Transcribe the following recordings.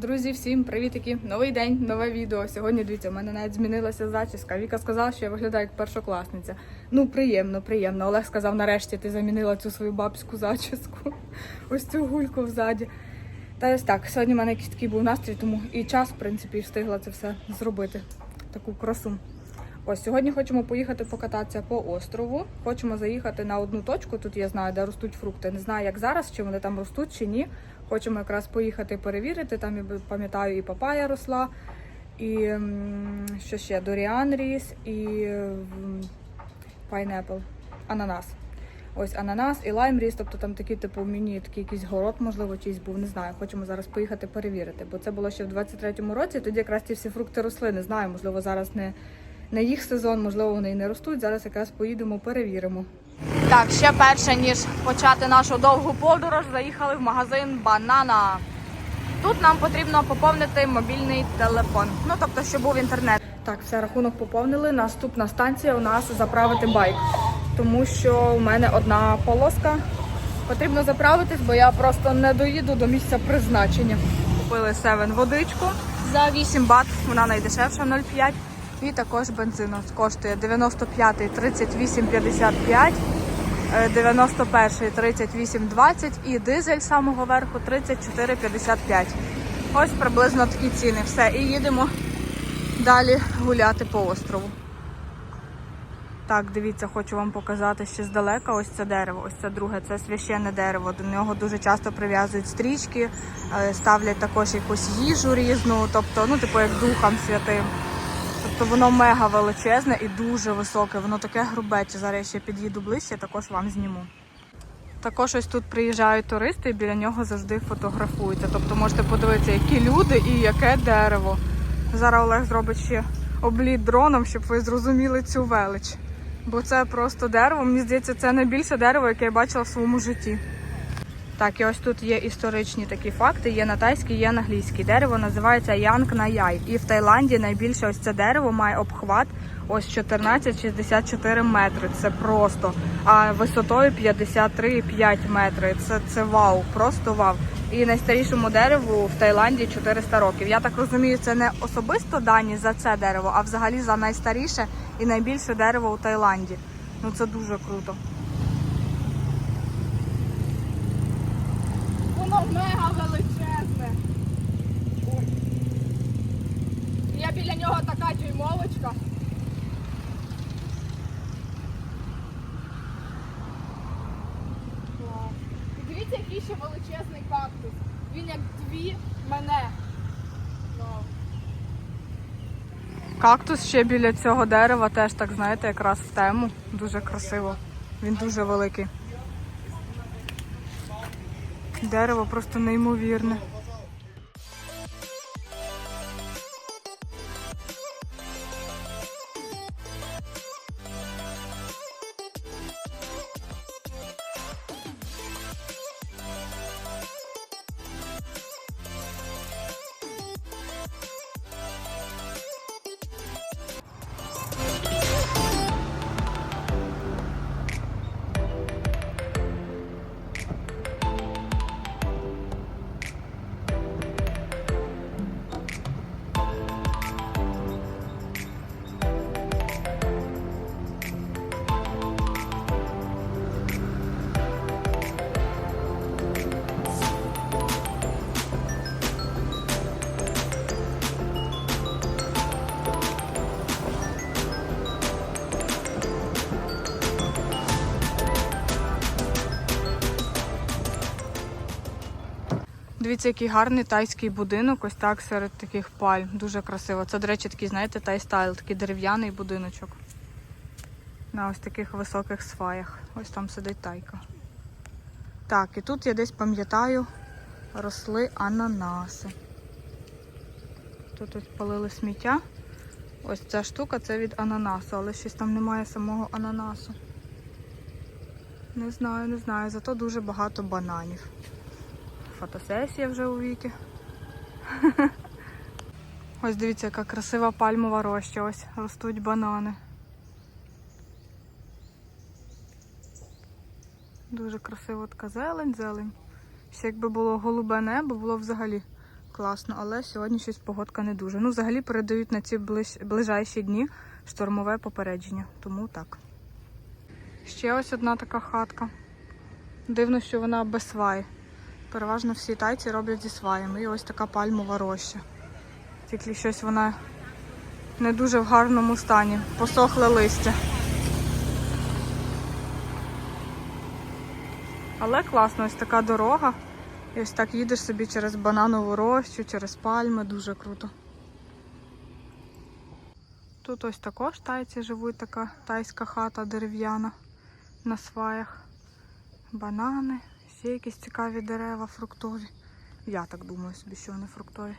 Друзі, всім привітики! Новий день, нове відео. Сьогодні дивіться, у мене навіть змінилася зачіска. Віка сказала, що я виглядаю як першокласниця. Ну, приємно, приємно. Олег сказав, нарешті ти замінила цю свою бабську зачіску. Ось цю гульку взаді. Та ось так, сьогодні в мене якийсь такий був настрій, тому і час, в принципі, і встигла це все зробити. Таку красу. Ось сьогодні хочемо поїхати покататися по острову. Хочемо заїхати на одну точку. Тут я знаю, де ростуть фрукти. Не знаю, як зараз, чи вони там ростуть, чи ні. Хочемо якраз поїхати перевірити. Там я пам'ятаю, і папая росла, і що ще Доріан ріс, і пайнепл, ананас. Ось ананас і лайм ріс, тобто там такий, типу, міні, такий якийсь город, можливо, чийсь був, не знаю. Хочемо зараз поїхати перевірити, бо це було ще в 23-му році. Тоді якраз ці всі фрукти росли. Не знаю, можливо, зараз не, не їх сезон, можливо, вони і не ростуть. Зараз якраз поїдемо, перевіримо. Так, ще перше, ніж почати нашу довгу подорож, заїхали в магазин Банана. Тут нам потрібно поповнити мобільний телефон. Ну тобто, щоб був інтернет. Так, все, рахунок поповнили. Наступна станція у нас заправити байк. Тому що у мене одна полоска. Потрібно заправитись, бо я просто не доїду до місця призначення. Купили 7 водичку за 8 бат. Вона найдешевша 0,5. І також бензин коштує 95 38,55. 91 38,20 і дизель самого верху 34,55. Ось приблизно такі ціни. Все, і їдемо далі гуляти по острову. Так, дивіться, хочу вам показати ще здалека. Ось це дерево, ось це друге, це священне дерево. До нього дуже часто прив'язують стрічки, е, ставлять також якусь їжу різну, тобто, ну, типу, як духом святим. Тобто воно мега величезне і дуже високе, воно таке грубече. Зараз я ще під'їду ближче, також вам зніму. Також ось тут приїжджають туристи і біля нього завжди фотографуються. Тобто можете подивитися, які люди і яке дерево. Зараз Олег зробить ще обліт дроном, щоб ви зрозуміли цю велич. Бо це просто дерево. Мені здається, це найбільше дерево, яке я бачила в своєму житті. Так, і ось тут є історичні такі факти. Є на тайській, є на англійській. Дерево називається Янг Наяй. І в Таїланді найбільше ось це дерево має обхват ось 14,64 метри. Це просто. А висотою 53,5 метри. Це, це вау, просто вау. І найстарішому дереву в Таїланді 400 років. Я так розумію, це не особисто дані за це дерево, а взагалі за найстаріше і найбільше дерево у Таїланді. Ну це дуже круто. Воно мега величезне. Ой. Я біля нього така дюймовочка. Дивіться, який ще величезний кактус. Він як дві мене. Кактус ще біля цього дерева теж так, знаєте, якраз в тему. Дуже красиво. Він дуже великий. Дерево просто неймовірне. Дивіться, який гарний тайський будинок, ось так серед таких пальм. Дуже красиво. Це, до речі, такий, знаєте, тай-стайл, такий дерев'яний будиночок. На ось таких високих сваях. Ось там сидить тайка. Так, і тут я десь пам'ятаю, росли ананаси. Тут ось палили сміття. Ось ця штука це від ананасу, але щось там немає самого ананасу. Не знаю, не знаю, зато дуже багато бананів. Фотосесія вже у віки. Ось дивіться, яка красива пальмова роща. Ось ростуть банани. Дуже красиво така зелень, зелень. Ще якби було голубе небо, було взагалі класно, але сьогодні щось погодка не дуже. Ну, взагалі передають на ці ближ... ближайші дні штормове попередження, тому так. Ще ось одна така хатка. Дивно, що вона без сваї. Переважно всі тайці роблять зі сваями. І ось така пальмова роща. Тільки щось вона не дуже в гарному стані. Посохле листя. Але класно, ось така дорога. І ось так їдеш собі через бананову рощу, через пальми, дуже круто. Тут ось також тайці живуть, така тайська хата дерев'яна на сваях. Банани, ще якісь цікаві дерева фруктові. Я так думаю собі, що вони фруктові.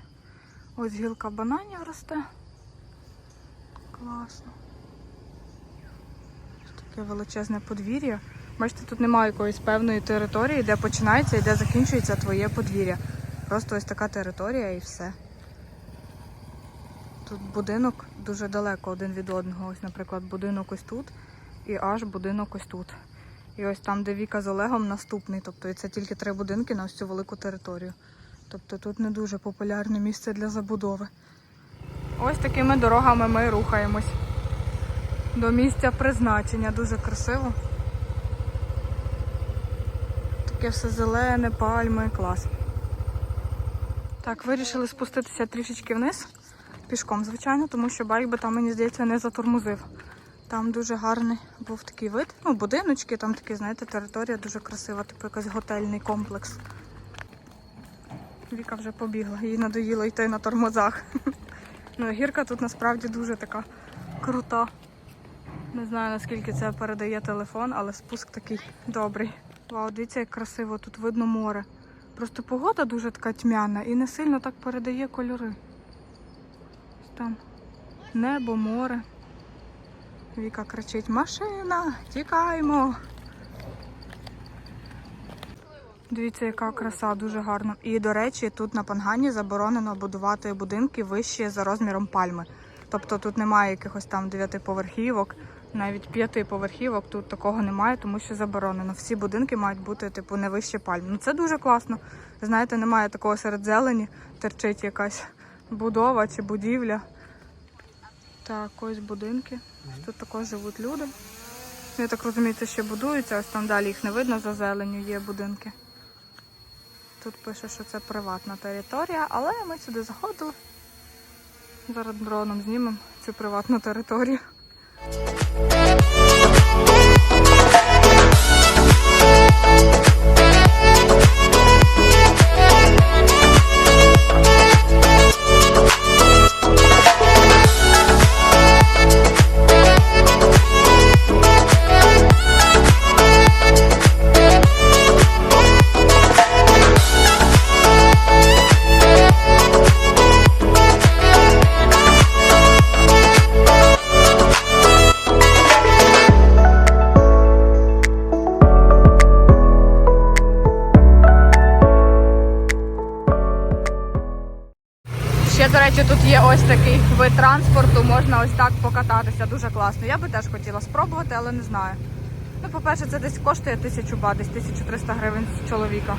Ось гілка бананів росте. Класно. Таке величезне подвір'я. Бачите, тут немає якоїсь певної території, де починається і де закінчується твоє подвір'я. Просто ось така територія і все. Тут будинок дуже далеко один від одного. Ось, наприклад, будинок ось тут і аж будинок ось тут. І ось там, де Віка з Олегом, наступний. Тобто це тільки три будинки на ось цю велику територію. Тобто тут не дуже популярне місце для забудови. Ось такими дорогами ми рухаємось. До місця призначення. Дуже красиво. Таке все зелене, пальми, клас. Так, вирішили спуститися трішечки вниз. Пішком, звичайно, тому що байк би там, мені здається, не затормозив. Там дуже гарний був такий вид. Ну, будиночки, там такі, знаєте, територія дуже красива, типу якийсь готельний комплекс. Віка вже побігла, їй надоїло йти на тормозах. Ну, гірка тут насправді дуже така крута. Не знаю наскільки це передає телефон, але спуск такий добрий. Вау, дивіться, як красиво, тут видно море. Просто погода дуже така тьмяна і не сильно так передає кольори. Там небо, море. Віка кричить: Машина! Тікаємо! Дивіться, яка краса, дуже гарно. І, до речі, тут на Пангані заборонено будувати будинки вищі за розміром пальми. Тобто тут немає якихось там дев'ятиповерхівок, навіть п'ятиповерхівок тут такого немає, тому що заборонено. Всі будинки мають бути типу не вище пальми. Ну це дуже класно. Знаєте, немає такого серед зелені, терчить якась будова чи будівля. Так, ось будинки. Тут також живуть люди. Я так розумію, це ще будуються, ось там далі їх не видно за зеленю, є будинки. Тут пише, що це приватна територія, але ми сюди заходили. Зараз дроном знімемо цю приватну територію. Транспорту, можна ось так покататися. Дуже класно. Я би теж хотіла спробувати, але не знаю. Ну, по-перше, це десь коштує тисячу бат, десь 1300 гривень з чоловіка.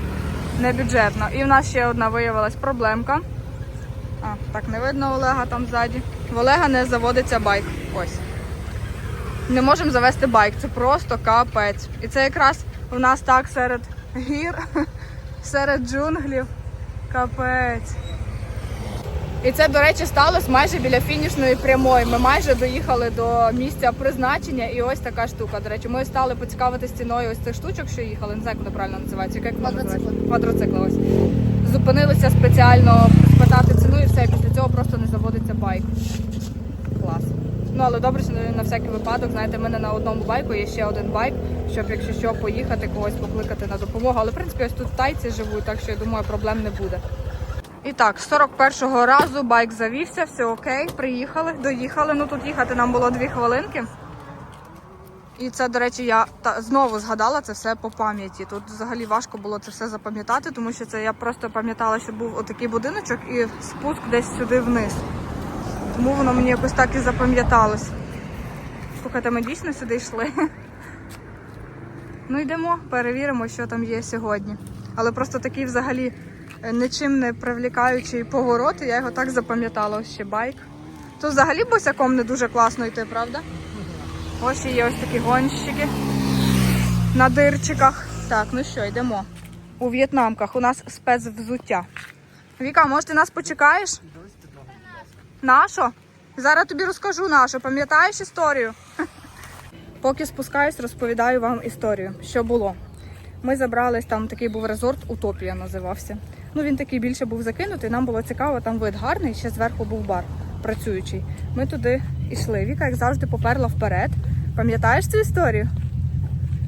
Не бюджетно. І в нас ще одна виявилась проблемка. А, так не видно Олега там ззаді. В Олега не заводиться байк. Ось. Не можемо завести байк. Це просто капець. І це якраз у нас так серед гір, серед джунглів. Капець. І це, до речі, сталося майже біля фінішної прямої. Ми майже доїхали до місця призначення, і ось така штука. До речі, ми стали поцікавити ціною ось цих штучок, що їхали. Не знаю, як вони правильно називаються. Як Квадроцикли. Квадроцикли. Ось зупинилися спеціально спитати ціну, і все. І після цього просто не заводиться байк. Клас. Ну але добре, що на всякий випадок, знаєте, в мене на одному байку є ще один байк, щоб якщо що поїхати, когось покликати на допомогу. Але в принципі ось тут тайці живуть, так що я думаю, проблем не буде. І так, з 41-го разу байк завівся, все окей, приїхали, доїхали. Ну тут їхати нам було дві хвилинки. І це, до речі, я знову згадала це все по пам'яті. Тут взагалі важко було це все запам'ятати, тому що це я просто пам'ятала, що був отакий будиночок і спуск десь сюди вниз. Тому воно мені якось так і запам'яталось. Слухайте, ми дійсно сюди йшли. Ну йдемо, перевіримо, що там є сьогодні. Але просто такий взагалі нічим не привлікаючий поворот, і я його так запам'ятала. Ось ще байк. Тут взагалі босяком не дуже класно йти, правда? Ось є ось такі гонщики на дирчиках. Так, ну що, йдемо. У в'єтнамках у нас спецвзуття. Віка, може ти нас почекаєш? Нашо? Зараз тобі розкажу нашу. Пам'ятаєш історію? Поки спускаюсь, розповідаю вам історію, що було. Ми забрались, там такий був резорт Утопія називався. Ну він такий більше був закинутий. Нам було цікаво, там вид гарний, ще зверху був бар працюючий. Ми туди йшли. Віка, як завжди, поперла вперед. Пам'ятаєш цю історію?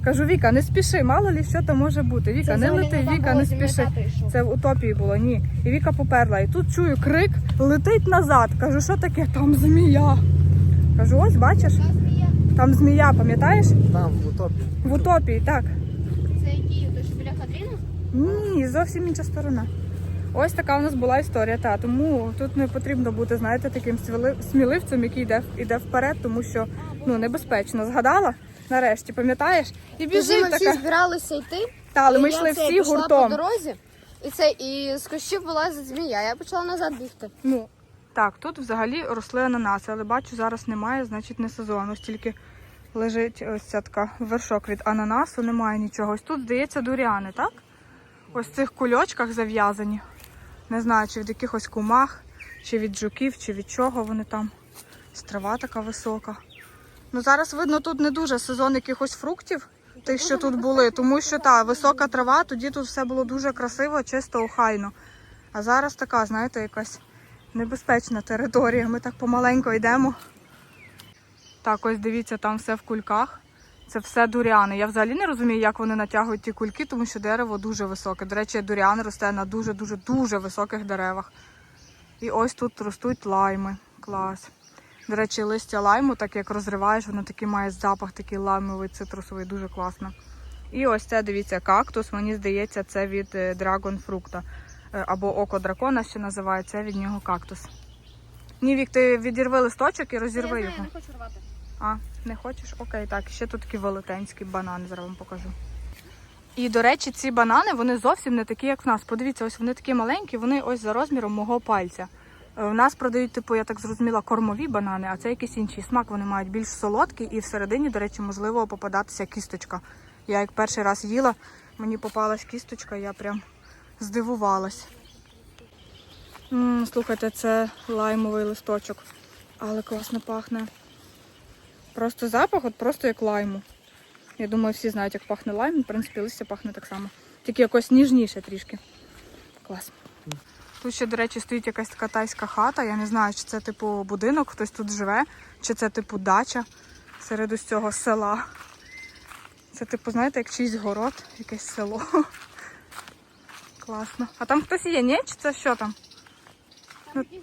Кажу, Віка, не спіши, мало лі що там може бути. Віка, не лети, Віка, не спіши. Це в утопії було, ні. І Віка поперла. І тут чую крик, летить назад. Кажу, що таке? Там змія. Кажу, ось бачиш, там змія, пам'ятаєш? Там, в утопі. В утопії, так. Це які? Ти що біля Хадріна? Ні, зовсім інша сторона. Ось така у нас була історія. Та тому тут не потрібно бути, знаєте, таким сміли- сміливцем, який йде, йде вперед, тому що ну небезпечно. Згадала нарешті, пам'ятаєш? І Ми біжить всі збиралися йти. Та, але ми і йшли всі пішла гуртом. по дорозі, і це і з кущів була змія. Я почала назад бігти. Ну так, тут взагалі росли ананаси, але бачу, зараз немає, значить не сезон. Ось тільки лежить ось ця така вершок від ананасу, немає нічого. Ось тут, здається, дуріани, так? Ось цих кульочках зав'язані. Не знаю, чи від якихось кумах, чи від жуків, чи від чого вони там. Трава така висока. Ну зараз видно, тут не дуже сезон якихось фруктів, тих, що тут були, тому що та висока трава, тоді тут все було дуже красиво, чисто, охайно. А зараз така, знаєте, якась небезпечна територія. Ми так помаленько йдемо. Так, ось дивіться, там все в кульках. Це все дуріани. Я взагалі не розумію, як вони натягують ті кульки, тому що дерево дуже високе. До речі, дуріан росте на дуже-дуже дуже високих деревах. І ось тут ростуть лайми. Клас. До речі, листя лайму, так як розриваєш, воно такий має запах, такий лаймовий, цитрусовий, дуже класно. І ось це, дивіться, кактус. Мені здається, це від е, драгонфрукта. Е, Або око дракона, що називається, від нього кактус. Ні, Вік, ти відірви листочок і розірви я його. знаю, не хочу рвати. А, не хочеш? Окей, так. Ще тут такі велетенські банани, зараз вам покажу. І, до речі, ці банани вони зовсім не такі, як в нас. Подивіться, ось вони такі маленькі, вони ось за розміром мого пальця. Е, В нас продають, типу, я так зрозуміла, кормові банани, а це якийсь інший смак. Вони мають більш солодкий і всередині, до речі, можливо попадатися кісточка. Я як перший раз їла, мені попалась кісточка, я прям здивувалась. м слухайте, це лаймовий листочок, але класно пахне. Просто запах, от просто як лайму. Я думаю, всі знають, як пахне лайм. В принципі, листя пахне так само. Тільки якось ніжніше трішки. Клас. Тут ще, до речі, стоїть якась така тайська хата. Я не знаю, чи це типу будинок, хтось тут живе, чи це типу дача серед ось цього села. Це, типу, знаєте, як чийсь город, якесь село. Класно. А там хтось є, ні? Чи це що там? там Ну,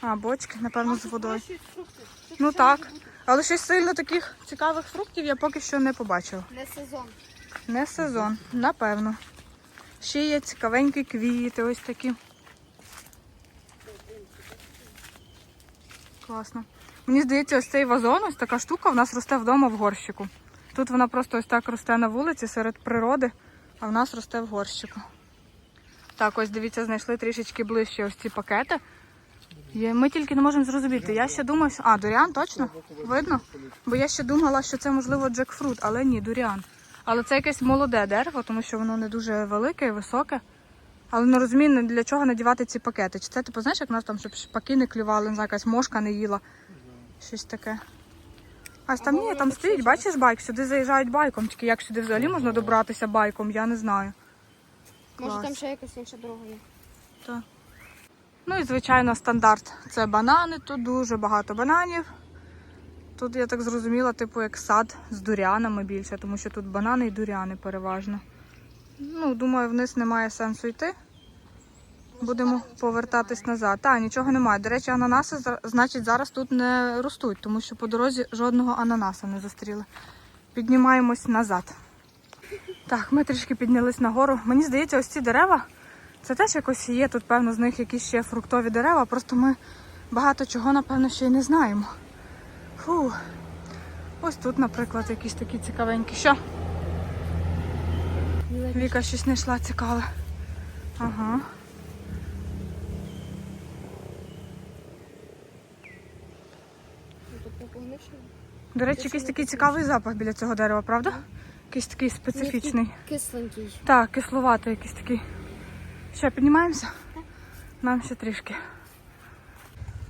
А, бочки, напевно, з водою. Ну так. Але щось сильно таких цікавих фруктів я поки що не побачила. Не сезон. Не сезон, напевно. Ще є цікавенькі квіти, ось такі. Класно. Мені здається, ось цей вазон, ось така штука, в нас росте вдома в горщику. Тут вона просто ось так росте на вулиці серед природи, а в нас росте в горщику. Так, ось дивіться, знайшли трішечки ближче ось ці пакети. Є- Ми тільки не можемо зрозуміти. Я ще думаю, що. А, дуріан, точно? Видно? Бо я ще думала, що це можливо джекфрут, але ні, дуріан. Але це якесь молоде дерево, тому що воно не дуже велике і високе. Але не розумію, для чого надівати ці пакети. Чи це, типу, знаєш, як нас там, щоб шпаки не клювали, не знаю, якась мошка не їла. Щось таке. А там ні, там стоїть, бачиш байк, сюди заїжджають байком. Тільки як сюди взагалі можна добратися байком, я не знаю. Може Клас. там ще якась інша дорога є. Так. Ну і звичайно стандарт. Це банани, тут дуже багато бананів. Тут, я так зрозуміла, типу як сад з дурянами більше, тому що тут банани і дуряни переважно. Ну, думаю, вниз немає сенсу йти. Будемо повертатись назад. Та, нічого немає. До речі, ананаси значить зараз тут не ростуть, тому що по дорозі жодного ананаса не зустріли. Піднімаємось назад. Так, ми трішки піднялись нагору. Мені здається, ось ці дерева це теж якось є, тут, певно, з них якісь ще фруктові дерева, просто ми багато чого, напевно, ще й не знаємо. Фу. Ось тут, наприклад, якісь такі цікавенькі. Що? Віка щось знайшла цікаве. Ага. До речі, якийсь такий цікавий запах біля цього дерева, правда? Якийсь такий специфічний. Кисленький. Так, кисловатий якийсь такий. Що, піднімаємося? Нам ще трішки.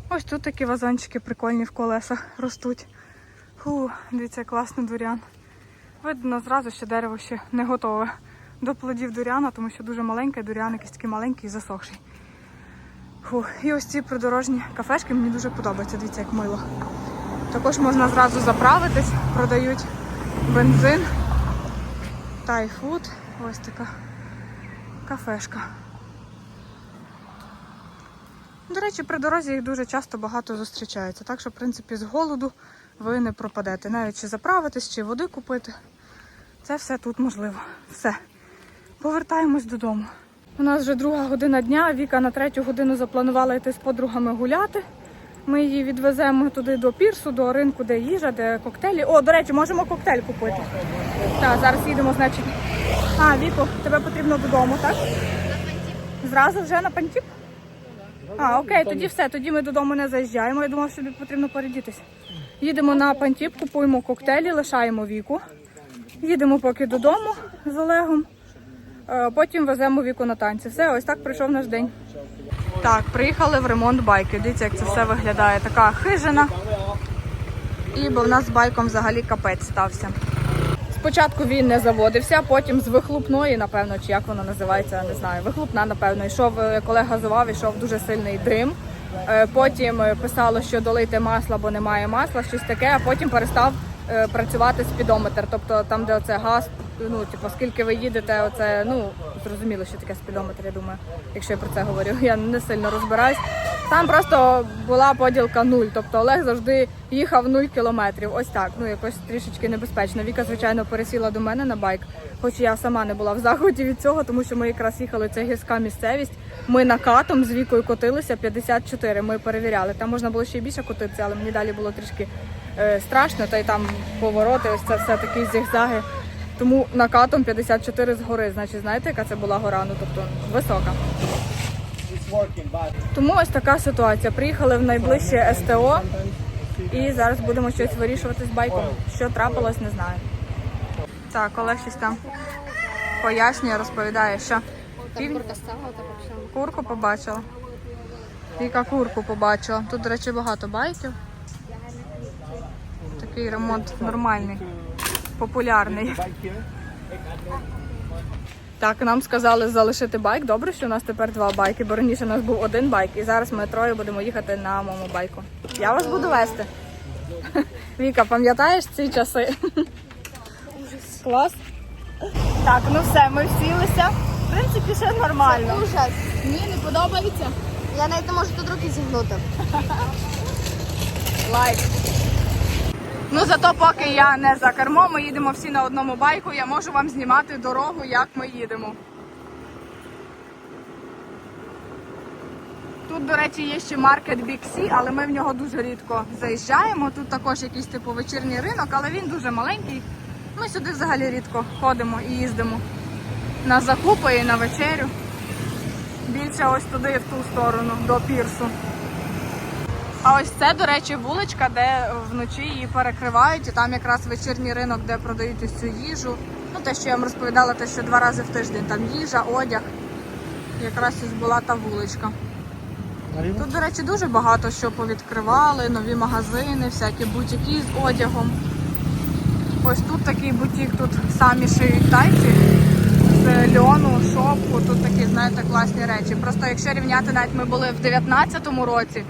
Ось тут такі вазончики прикольні в колесах ростуть. Фу, дивіться, класний дурян. Видно зразу, що дерево ще не готове до плодів дуряна, тому що дуже маленький дурян, якийсь такий маленький і засохший. Фу. І ось ці придорожні кафешки мені дуже подобаються, дивіться, як мило. Також можна зразу заправитись, продають бензин. Тайфуд. Ось така кафешка. До речі, при дорозі їх дуже часто багато зустрічається. Так що, в принципі, з голоду ви не пропадете. Навіть чи заправитись, чи води купити. Це все тут можливо. Все. Повертаємось додому. У нас вже друга година дня. Віка на третю годину запланувала йти з подругами гуляти. Ми її відвеземо туди до пірсу, до ринку, де їжа, де коктейлі. О, до речі, можемо коктейль купити. Так, зараз їдемо, значить. А, Віко, тебе потрібно додому, так? Зразу вже на пантіп? А, окей, тоді все, тоді ми додому не заїжджаємо. Я думав, що потрібно передітися. Їдемо на пантіп, купуємо коктейлі, лишаємо віку. Їдемо поки додому з Олегом. Е, Потім веземо віку на танці. Все, ось так пройшов наш день. Так, приїхали в ремонт байки. Дивіться, як це все виглядає. Така хижина. І бо в нас з байком взагалі капець стався. Спочатку він не заводився, потім з вихлопної, напевно, чи як вона називається, не знаю. Вихлопна, напевно, йшов, колега коли газував, йшов дуже сильний дим. Е, Потім е, писало, що долити масло, бо немає масла, щось таке, а потім перестав е, працювати спідометр. Тобто там, де це газ, ну, типу, скільки ви їдете, оце, ну, зрозуміло, що таке спідометр, я думаю, якщо я про це говорю. Я не сильно розбираюсь. Там просто була поділка нуль. Тобто Олег завжди їхав 0 кілометрів. Ось так. Ну якось трішечки небезпечно. Віка, звичайно, пересіла до мене на байк, хоч я сама не була в захваті від цього, тому що ми якраз їхали це гірська місцевість. Ми накатом з вікою котилися 54. Ми перевіряли. Там можна було ще й більше котитися, але мені далі було трішки е, страшно. Та й там повороти, ось це все такі зігзаги. Тому накатом 54 згори. Значить, знаєте, яка це була гора? Ну тобто висока. Тому ось така ситуація. Приїхали в найближче СТО і зараз будемо щось вирішувати з байком. Що трапилось, не знаю. Так, Олег щось там пояснює, розповідає, що все. курку побачила. Віка курку побачила. Тут, до речі, багато байків. Такий ремонт нормальний, популярний. Так, нам сказали залишити байк. Добре, що у нас тепер два байки, бо раніше у нас був один байк, і зараз ми троє будемо їхати на моєму байку. Я вас буду вести. Віка, пам'ятаєш ці часи? Клас. Так, ну все, ми всілися. В принципі, все нормально. Ужас. Ні, не подобається. Я навіть не можу тут руки зігнути. Лайк. Ну зато поки я не за кермом, ми їдемо всі на одному байку. Я можу вам знімати дорогу, як ми їдемо. Тут, до речі, є ще маркет C, але ми в нього дуже рідко заїжджаємо. Тут також якийсь типу вечірній ринок, але він дуже маленький. Ми сюди взагалі рідко ходимо і їздимо на закупи і на вечерю. Більше ось туди, в ту сторону, до пірсу. А ось це, до речі, вуличка, де вночі її перекривають, і там якраз вечірній ринок, де продають ось цю їжу. Ну, те, що я вам розповідала, те, що два рази в тиждень там їжа, одяг. Якраз ось була та вуличка. Тут, до речі, дуже багато що повідкривали, нові магазини, всякі бутіки з одягом. Ось тут такий бутік, тут самі шиють тайці з льону, шовку, тут такі, знаєте, класні речі. Просто якщо рівняти, навіть ми були в 19-му році,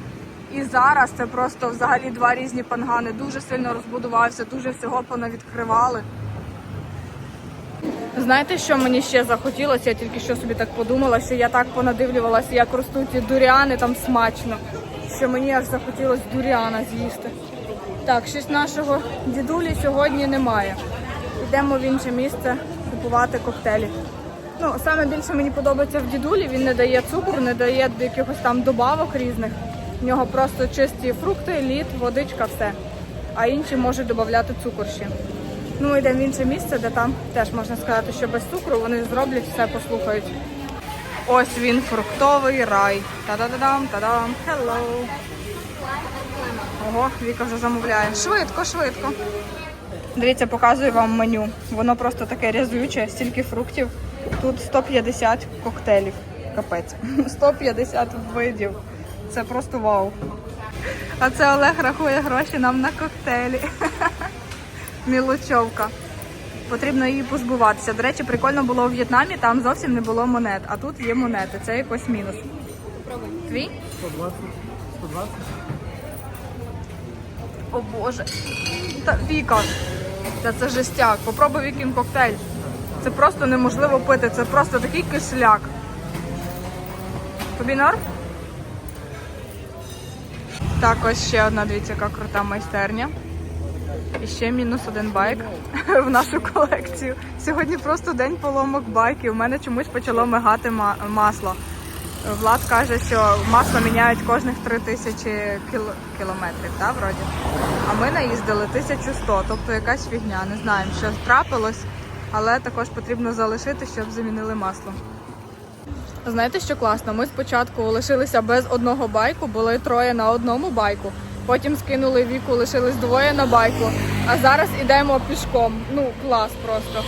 і зараз це просто взагалі два різні пангани. Дуже сильно розбудувався, дуже всього понавідкривали. Знаєте, що мені ще захотілося? Я тільки що собі так подумала, що я так понадивлювалася, як ростуть ці дуріани там смачно, що мені аж захотілося дуріана з'їсти. Так, щось нашого дідулі сьогодні немає. Йдемо в інше місце купувати коктейлі. Ну, саме більше мені подобається в дідулі. Він не дає цукру, не дає якихось там добавок різних. В нього просто чисті фрукти, лід, водичка, все. А інші можуть додати цукор ще. Ну, ми йдемо в інше місце, де там теж можна сказати, що без цукру вони зроблять все, послухають. Ось він, фруктовий рай. Та-да-да-дам, та-дам, hello. Ого, Віка вже замовляє. Швидко, швидко. Дивіться, показую вам меню. Воно просто таке рязюче, стільки фруктів. Тут 150 коктейлів. Капець. 150 видів. Це просто вау. А це Олег рахує гроші нам на коктейлі. Мілочовка. Потрібно її позбуватися. До речі, прикольно було у В'єтнамі, там зовсім не було монет, а тут є монети. Це якось мінус. Твій? 120, 120. О Боже. Та Віка. Та це жестяк. Попробуй Вікін коктейль. Це просто неможливо пити. Це просто такий кисляк. Тобі норм? Так, ось ще одна, дивіться, яка крута майстерня. І ще мінус один байк в нашу колекцію. Сьогодні просто день поломок байків. У мене чомусь почало мигати ма- масло. Влад каже, що масло міняють кожних 3 тисячі кіл- кілометрів, так, вроді. А ми наїздили 1100, тобто якась фігня. Не знаємо, що трапилось, але також потрібно залишити, щоб замінили масло. Знаєте, що класно? Ми спочатку лишилися без одного байку, були троє на одному байку. Потім скинули віку, лишились двоє на байку. А зараз ідемо пішком. Ну, клас просто.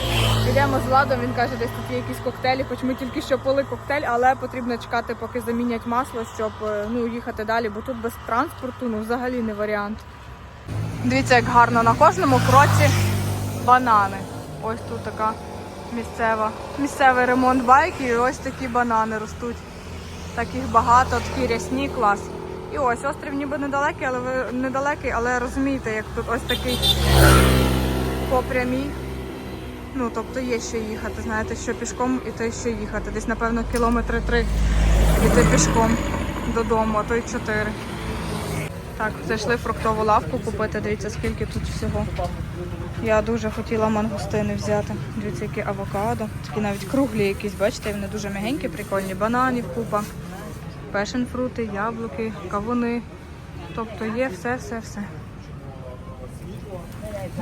Йдемо з Владом, він каже, десь тут є якісь коктейлі, хоч ми тільки що пили коктейль, але потрібно чекати, поки замінять масло, щоб е, ну, їхати далі, бо тут без транспорту ну, взагалі не варіант. Дивіться, як гарно на кожному кроці банани. Ось тут така місцева, місцевий ремонт байків і ось такі банани ростуть. Таких багато, такі рясні, клас. І ось острів ніби недалекий, але ви недалекий, але розумієте, як тут ось такий по прямій. Ну, тобто є ще їхати, знаєте, що пішком і то ще їхати. Десь, напевно, кілометри три іти пішком додому, а то й чотири. Так, зайшли фруктову лавку купити. Дивіться, скільки тут всього. Я дуже хотіла мангустини взяти. Дивіться, які авокадо. Такі навіть круглі якісь, бачите, вони дуже м'ягенькі, прикольні. Бананів купа, пешенфрути, яблуки, кавуни. Тобто є все, все, все.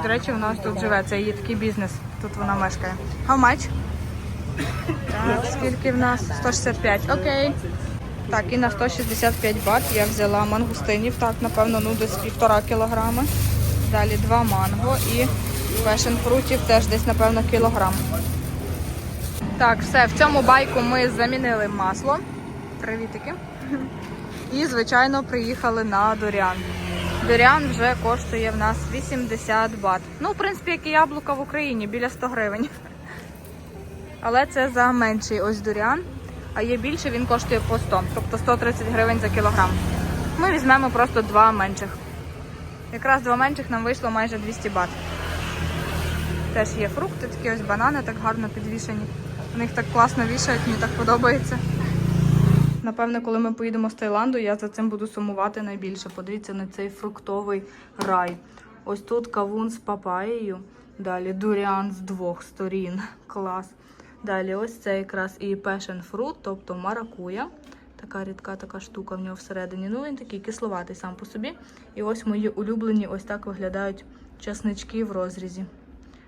До речі, у нас тут живе. Це її такий бізнес. Тут вона мешкає. How much? Так, скільки в нас? 165. Окей. Так, і на 165 бат я взяла мангустинів. Так, напевно, ну десь півтора кілограми. Далі два манго і пешен фрутів теж десь, напевно, кілограм. Так, все, в цьому байку ми замінили масло. Привітики. І, звичайно, приїхали на Доріан. Доріан вже коштує в нас 80 бат. Ну, в принципі, як і яблука в Україні, біля 100 гривень. Але це за менший ось Доріан. А є більше, він коштує по 100, тобто 130 гривень за кілограм. Ми візьмемо просто два менших. Якраз два менших нам вийшло майже 200 бат. Теж є фрукти, такі ось банани так гарно підвішені. У них так класно вішають, мені так подобається. Напевне, коли ми поїдемо з Таїланду, я за цим буду сумувати найбільше. Подивіться на цей фруктовий рай. Ось тут кавун з папаєю. Далі дуріан з двох сторін. Клас. Далі ось це якраз і passion fruit, тобто маракуя. Така рідка така штука в нього всередині. Ну, він такий кисловатий сам по собі. І ось мої улюблені ось так виглядають часнички в розрізі.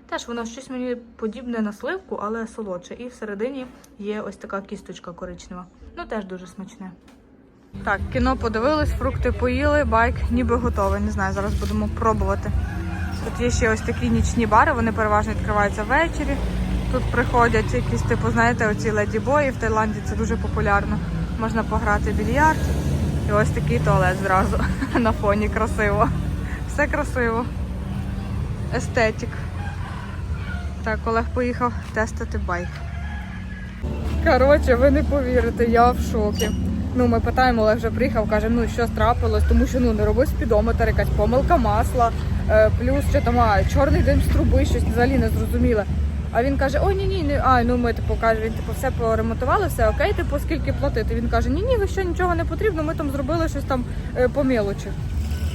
Теж воно щось мені подібне на сливку, але солодше. І всередині є ось така кісточка коричнева. Ну, теж дуже смачне. Так, кіно подивились, фрукти поїли, байк ніби готовий. Не знаю, зараз будемо пробувати. Тут є ще ось такі нічні бари, вони переважно відкриваються ввечері. Тут приходять якісь, типу, знаєте, оці леді-бої в Таїланді це дуже популярно. Можна пограти в більярд. І ось такий туалет зразу на фоні красиво. Все красиво. Естетик. Так, Олег поїхав тестити байк. Коротше, ви не повірите, я в шокі. Ну, ми питаємо, Олег вже приїхав, каже, ну що трапилось, тому що ну не роби спідометр, якась помилка масла, е, плюс що там а, чорний дим з труби, щось взагалі не зрозуміле. А він каже: Ой, ні, ні, не а ну ми типу каже, він типу все поремонтували, все окей, типу скільки платити. Він каже, ні, ні, ви що нічого не потрібно, ми там зробили щось там е, по мілочі.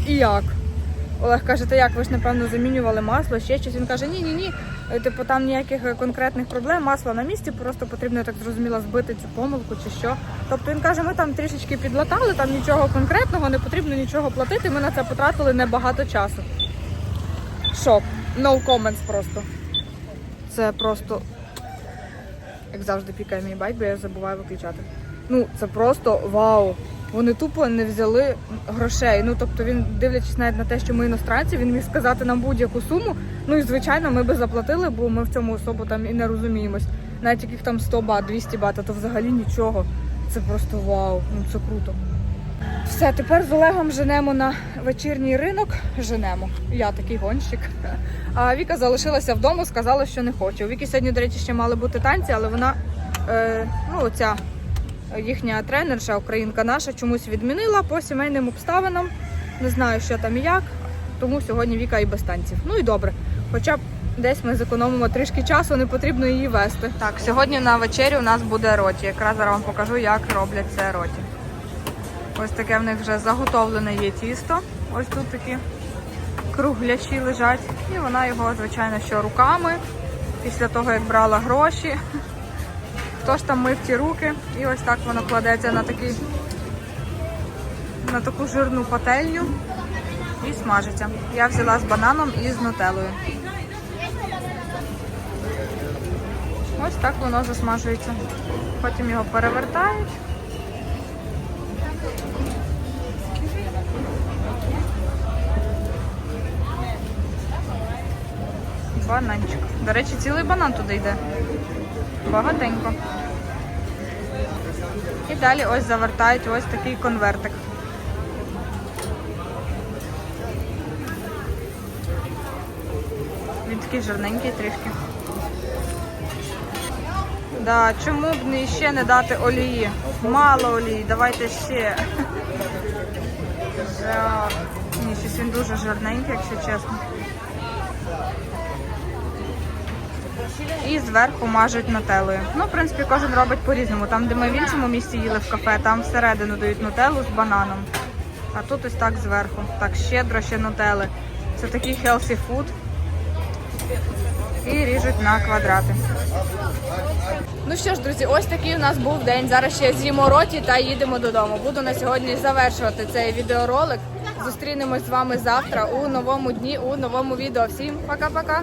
І як? Олег каже, та як ви ж напевно замінювали масло, ще щось. Він каже, ні, ні, ні. Е, Типу там ніяких е, конкретних проблем, масло на місці, просто потрібно я так зрозуміла збити цю помилку чи що. Тобто він каже, ми там трішечки підлатали, там нічого конкретного, не потрібно нічого платити. Ми на це потратили небагато часу. Шок. No comments просто. Це просто, як завжди, пікає мій байк, бо я забуваю виключати. Ну, це просто вау. Вони тупо не взяли грошей. Ну тобто він, дивлячись навіть на те, що ми іностранці, він міг сказати нам будь-яку суму. Ну і звичайно, ми би заплатили, бо ми в цьому особу там і не розуміємось. Навіть яких там 100 бат, 200 бат, а то взагалі нічого. Це просто вау, ну це круто. Все, тепер з Олегом женемо на вечірній ринок. Женемо. Я такий гонщик. А Віка залишилася вдома, сказала, що не хоче. У Віки сьогодні, до речі, ще мали бути танці, але вона, е, ну, оця їхня тренерша, українка наша, чомусь відмінила по сімейним обставинам. Не знаю, що там і як. Тому сьогодні Віка і без танців. Ну і добре. Хоча б десь ми зекономимо трішки часу, не потрібно її вести. Так, сьогодні на вечері у нас буде роті. Якраз зараз вам покажу, як роблять це роті. Ось таке в них вже заготовлене є тісто. Ось тут такі кругляші лежать. І вона його, звичайно, що руками. Після того, як брала гроші. Хто ж там мив ті руки? І ось так воно кладеться на такий на таку жирну пательню і смажиться. Я взяла з бананом і з нутелою. Ось так воно засмажується. Потім його перевертають. Бананчик. До речі, цілий банан туди йде. Багатенько. І далі ось завертають ось такий конвертик. Він такий жирненький трішки. Да, чому б не ще не дати олії? Мало олії, давайте ще. Да. Ні, щось він дуже жирненький, якщо чесно. І зверху мажуть нутелою. Ну, в принципі, кожен робить по-різному. Там, де ми в іншому місці їли в кафе, там всередину дають нутелу з бананом. А тут ось так зверху. Так щедро ще нутели. Це такий healthy food. І ріжуть на квадрати. Ну що ж, друзі, ось такий у нас був день. Зараз ще з'їмо роті та їдемо додому. Буду на сьогодні завершувати цей відеоролик. Зустрінемось з вами завтра у новому дні, у новому відео. Всім пока-пока!